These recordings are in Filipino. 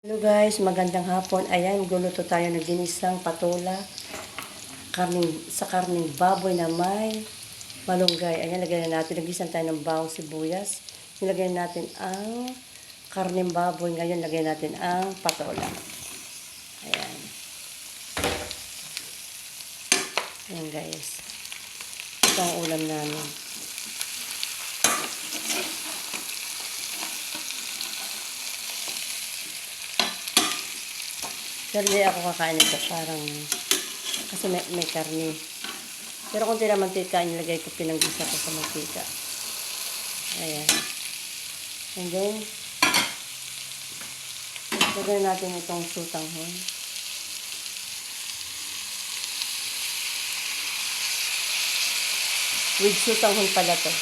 Hello guys, magandang hapon. Ayan, guluto tayo ng ginisang patola. Karning, sa karning baboy na may malunggay. Ayan, lagyan na natin. Nagisan tayo ng bawang sibuyas. Nilagyan natin ang karning baboy. Ngayon, lagyan natin ang patola. Ayan. Ayan guys. Ito ang ulam namin. Pero hindi ako kakain nito. Parang, kasi may, may karni. Pero kung tira mantika, inilagay ko pinanggisa ko sa mantika. Ayan. And then, lagyan natin itong sutanghon. With sutanghon pala to.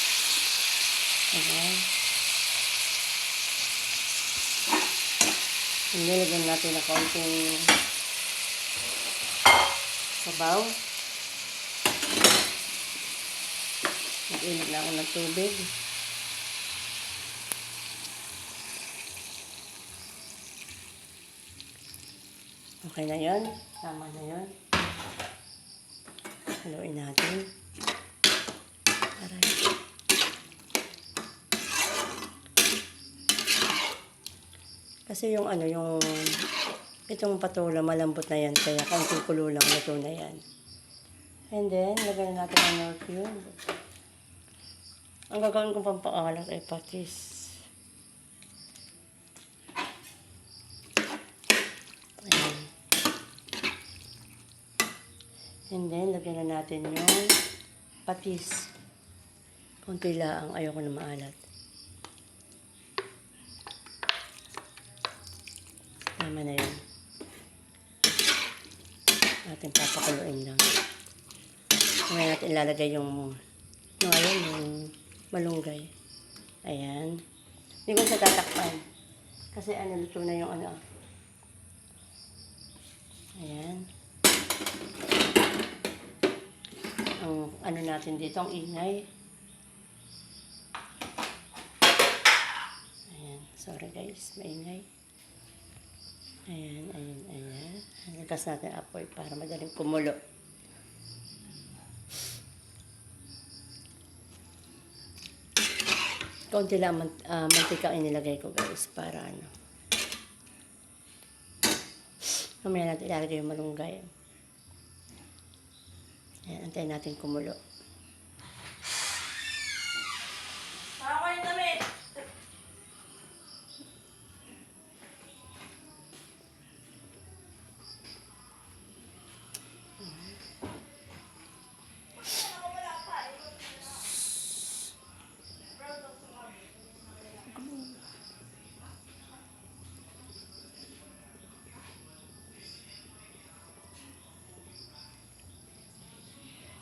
Ayan. Nilagyan natin na konting sabaw. Nag-init na ako ng tubig. Okay na yon Tama na yon Haluin natin. Kasi yung ano, yung itong patola, malambot na yan. Kaya kaunting kulo lang, luto na yan. And then, lagyan natin ang milk yun. Ang gagawin kong pampaalat ay patis. Ayan. And then, lagyan na natin yung patis. Kunti lang, ayoko na maalat. Tama na yun. Ating papakuluin lang. Ngayon natin ilalagay yung, yung ayun, yung malunggay. Ayan. Hindi ko siya tatakpan. Kasi ano, luto na yung ano. Ayan. Ang ano natin dito, ang ingay. Ayan. Sorry guys, maingay. Ayan, ayan, ayan. Lagas natin apoy para madaling kumulo. Kaunti lang man, ah, mantika inilagay ko guys para ano. Mamaya natin ilalagay yung malunggay. Ayan, antayin natin kumulo.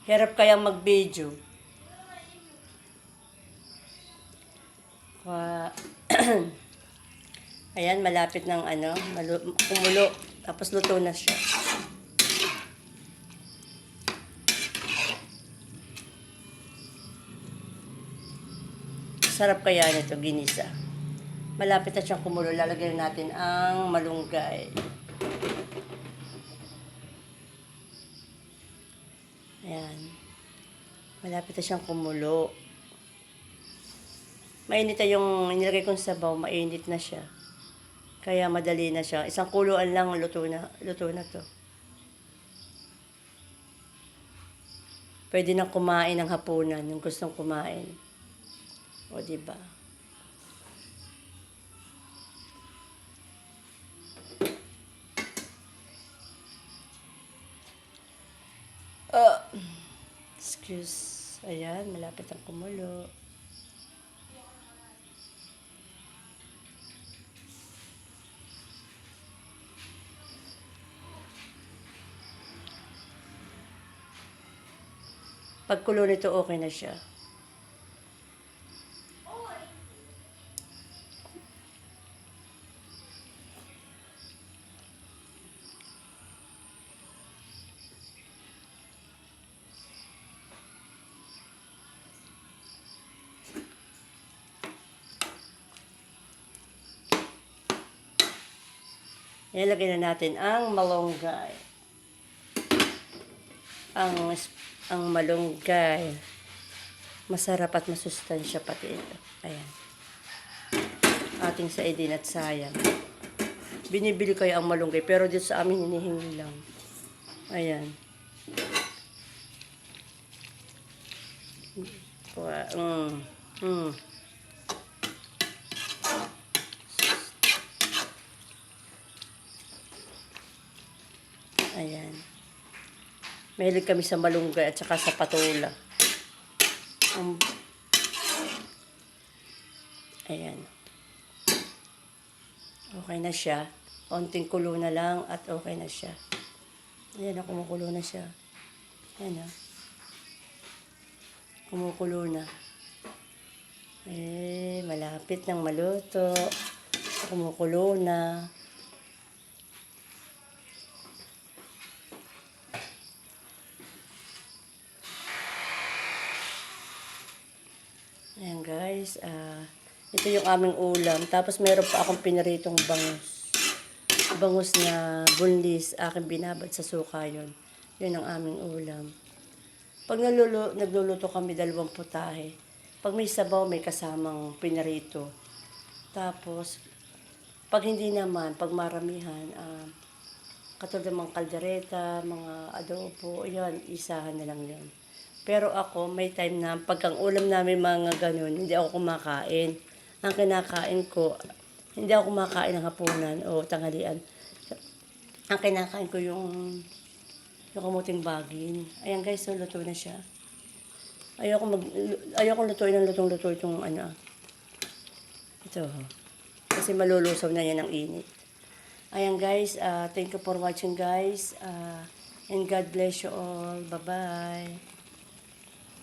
Hirap kayang mag-video. Ayan, malapit ng ano, kumulo. Tapos luto na siya. Sarap kaya nito, ginisa. Malapit na siyang kumulo. Lalagyan natin ang malunggay. Ayan. Malapit na siyang kumulo. Mainit na yung nilagay kong sabaw, mainit na siya. Kaya madali na siya. Isang kuluan lang, luto na, luto na to. Pwede na kumain ng hapunan, yung gustong kumain. O, di ba? Excuse. Ayan, malapit ang kumulo. Pagkulo nito, okay na siya. Ilalagay na natin ang malunggay. Ang, ang malunggay. Masarap at masustansya pati ito. Ayan. Ating saidin at sayang. Binibili kayo ang malunggay, pero dito sa amin hinihingi lang. Ayan. Mm. Mm. Ayan. Mahilig kami sa malunggay at saka sa patula. Um, ayan. Okay na siya. Konting kulo na lang at okay na siya. Ayan, oh, kumukulo na siya. Ayan, oh. Kumukulo na. Eh, malapit ng maluto. Kumukulo na. Ayan guys, ah ito yung aming ulam. Tapos meron pa akong pinaritong bangus. Bangus na bunlis, aking binabad sa suka yun. Yun ang aming ulam. Pag nalulo, nagluluto kami dalawang putahe, pag may sabaw, may kasamang pinarito. Tapos, pag hindi naman, pag maramihan, ah, katulad ng mga kaldereta, mga adobo, yan, isahan na lang yun. Pero ako, may time na, pag ang ulam namin mga ganun, hindi ako kumakain. Ang kinakain ko, hindi ako kumakain ng hapunan o tanghalian. Ang kinakain ko yung yung kamuting bagin. Ayan guys, so luto na siya. Ayoko mag ayoko lutuin ng lutong-luto itong ano. Ito. Kasi malulusaw na yan ng init. Ayan guys, ah, thank you for watching guys. Ah, and God bless you all. Bye-bye.